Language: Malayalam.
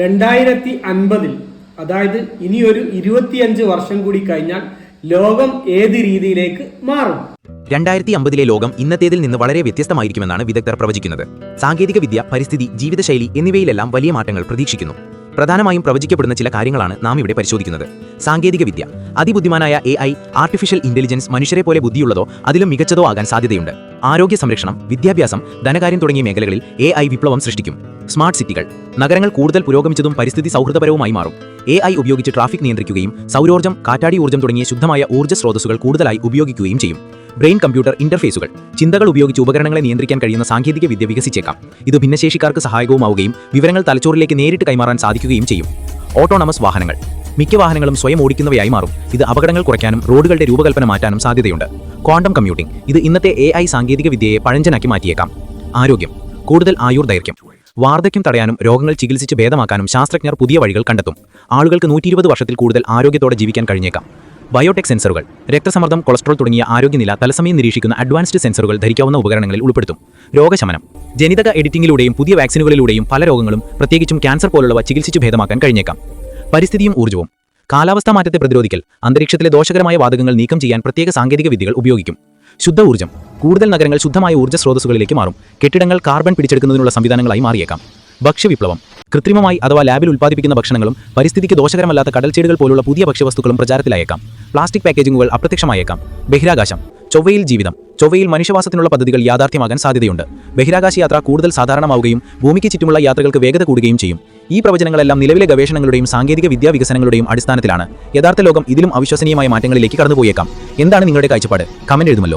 രണ്ടായിരത്തി അൻപതിൽ അതായത് ഇനിയൊരു ഇരുപത്തിയഞ്ച് വർഷം കൂടി കഴിഞ്ഞാൽ ലോകം ഏത് രീതിയിലേക്ക് മാറും? രണ്ടായിരത്തി അമ്പതിലെ ലോകം ഇന്നത്തേതിൽ നിന്ന് വളരെ വ്യത്യസ്തമായിരിക്കുമെന്നാണ് വിദഗ്ധർ പ്രവചിക്കുന്നത്. സാങ്കേതിക വിദ്യ പരിസ്ഥിതി ജീവിതശൈലി എന്നിവയിലെല്ലാം വലിയ മാറ്റങ്ങൾ പ്രതീക്ഷിക്കുന്നു. പ്രധാനമായും പ്രവചിക്കപ്പെടുന്ന ചില കാര്യങ്ങളാണ് നാം ഇവിടെ പരിശോധിക്കുന്നത്. സാങ്കേതിക വിദ്യ. അതിബുദ്ധിമാനായ എ ഐ ആർട്ടിഫിഷ്യൽ ഇന്റലിജൻസ് മനുഷ്യരെ പോലെ ബുദ്ധിയുള്ളതോ അതിലും മികച്ചതോ ആകാൻ സാധ്യതയുണ്ട്. ആരോഗ്യ സംരക്ഷണം വിദ്യാഭ്യാസം ധനകാര്യം തുടങ്ങിയ മേഖലകളിൽ എ വിപ്ലവം സൃഷ്ടിക്കും. സ്മാർട്ട് സിറ്റികൾ. നഗരങ്ങൾ കൂടുതൽ പുരോഗമിച്ചതും പരിസ്ഥിതി സൗഹൃദപരവുമായി മാറും. എ ഉപയോഗിച്ച് ട്രാഫിക് നിയന്ത്രിക്കുകയും സൗരോർജം കാറ്റാടി ഊർജം തുടങ്ങിയ ശുദ്ധമായ ഊർജ സ്രോതസ്സുകൾ കൂടുതലായി ഉപയോഗിക്കുകയും ചെയ്യും. ബ്രെയിൻ കമ്പ്യൂട്ടർ ഇന്റർഫേസുകൾ. ചിന്തകൾ ഉപയോഗിച്ച് ഉപകരണങ്ങളെ നിയന്ത്രിക്കാൻ കഴിയുന്ന സാങ്കേതിക വിദ്യ വികസിച്ചേക്കാം. ഇത് ഭിന്നശേഷിക്കാർക്ക് സഹായകവുമാവുകയും വിവരങ്ങൾ തലച്ചോറിലേക്ക് നേരിട്ട് കൈമാറാൻ സാധിക്കുകയും ചെയ്യും. ഓട്ടോണമസ് വാഹനങ്ങൾ. മിക്ക വാഹനങ്ങളും സ്വയം ഓടിക്കുന്നവയായി മാറും. ഇത് അപകടങ്ങൾ കുറയ്ക്കാനും റോഡുകളുടെ രൂപകൽപ്പന മാറ്റാനും സാധ്യതയുണ്ട്. Quantum computing. ഇത് ഇന്നത്തെ എ ഐ സാങ്കേതിക വിദ്യയെ പഴഞ്ചനാക്കി മാറ്റിയേക്കാം. ആരോഗ്യം. കൂടുതൽ ആയുർ ദൈർഘ്യം. വാർദ്ധക്യം തടയാനും രോഗങ്ങൾ ചികിത്സിച്ച് ഭേദമാക്കാനും ശാസ്ത്രജ്ഞർ പുതിയ വഴികൾ കണ്ടെത്തും. ആളുകൾക്ക് നൂറ്റി വർഷത്തിൽ കൂടുതൽ ആരോഗ്യത്തോടെ ജീവിക്കാൻ കഴിഞ്ഞേക്കാം. ബയോടെക് സെൻസറുകൾ. രക്തസമ്മർദ്ദം കൊളസ്ട്രോൾ തുടങ്ങിയ ആരോഗ്യനില തത്സമയം നിരീക്ഷിക്കുന്ന അഡ്വാൻസ്ഡ് സെൻസറുകൾ ധരിക്കാവുന്ന ഉപകരണങ്ങളിൽ ഉൾപ്പെടുത്തും. രോഗശമനം. ജനിതക എഡിറ്റിംഗിലൂടെയും പുതിയ വാക്സിനുകളിലൂടെയും പല രോഗങ്ങളും പ്രത്യേകിച്ചും ക്യാൻസർ പോലുള്ളവ ചികിത്സിച്ചു ഭേദമാക്കാൻ കഴിഞ്ഞേക്കാം. പരിസ്ഥിതിയും ഊർജവും. കാലാവസ്ഥാ മാറ്റത്തെ പ്രതിരോധിക്കൽ അന്തരീക്ഷത്തിലെ ദോഷകരമായ വാതകങ്ങൾ നീക്കം ചെയ്യാൻ പ്രത്യേക സാങ്കേതിക വിദ്യകൾ ഉപയോഗിക്കും. ശുദ്ധ ഊർജം. കൂടുതൽ നഗരങ്ങൾ ശുദ്ധമായ ഊർജ സ്രോതസ്സുകളിലേക്ക് മാറും. കെട്ടിടങ്ങൾ കാർബൺ പിടിച്ചെടുക്കുന്നതിനുള്ള സംവിധാനങ്ങളായി മാറിയേക്കാം. ഭക്ഷ്യവിപ്ലവം. കൃത്രിമമായി അഥവാ ലാബിൽ ഉൽപ്പാദിപ്പിക്കുന്ന ഭക്ഷണങ്ങളും പരിസ്ഥിതിക്ക് ദോഷകരമല്ലാത്ത കടൽച്ചെടികൾ പോലുള്ള പുതിയ ഭക്ഷ്യവസ്തുക്കളും പ്രചാരത്തിലായേക്കാം. പ്ലാസ്റ്റിക് പാക്കേജിംഗുകൾ അപ്രത്യക്ഷമായേക്കാം. ബഹിരാകാശം ചൊവ്വയിൽ ജീവിതം ചൊവ്വയിൽ മനുഷ്യവാസത്തിനുള്ള പദ്ധതികൾ യാഥാർത്ഥ്യമാകാൻ സാധ്യതയുണ്ട്. ബഹിരാകാശ യാത്ര കൂടുതൽ സാധാരണമാവുകയും ഭൂമിക്ക് ചുറ്റുമുള്ള യാത്രകൾക്ക് വേഗത കൂടുകയും ചെയ്യും. ഈ പ്രവചനങ്ങളെല്ലാം നിലവിലെ ഗവേഷണങ്ങളുടെയും സാങ്കേതിക വിദ്യാ വികസനങ്ങളുടെയും അടിസ്ഥാനത്തിലാണ്. യഥാർത്ഥ ലോകം ഇതിലും അവിശ്വസനീയമായ മാറ്റങ്ങളിലേക്ക് കടന്നുപോയേക്കാം. എന്താണ് നിങ്ങളുടെ കാഴ്ചപ്പാട്? കമന്റ് എഴുതുമല്ലോ.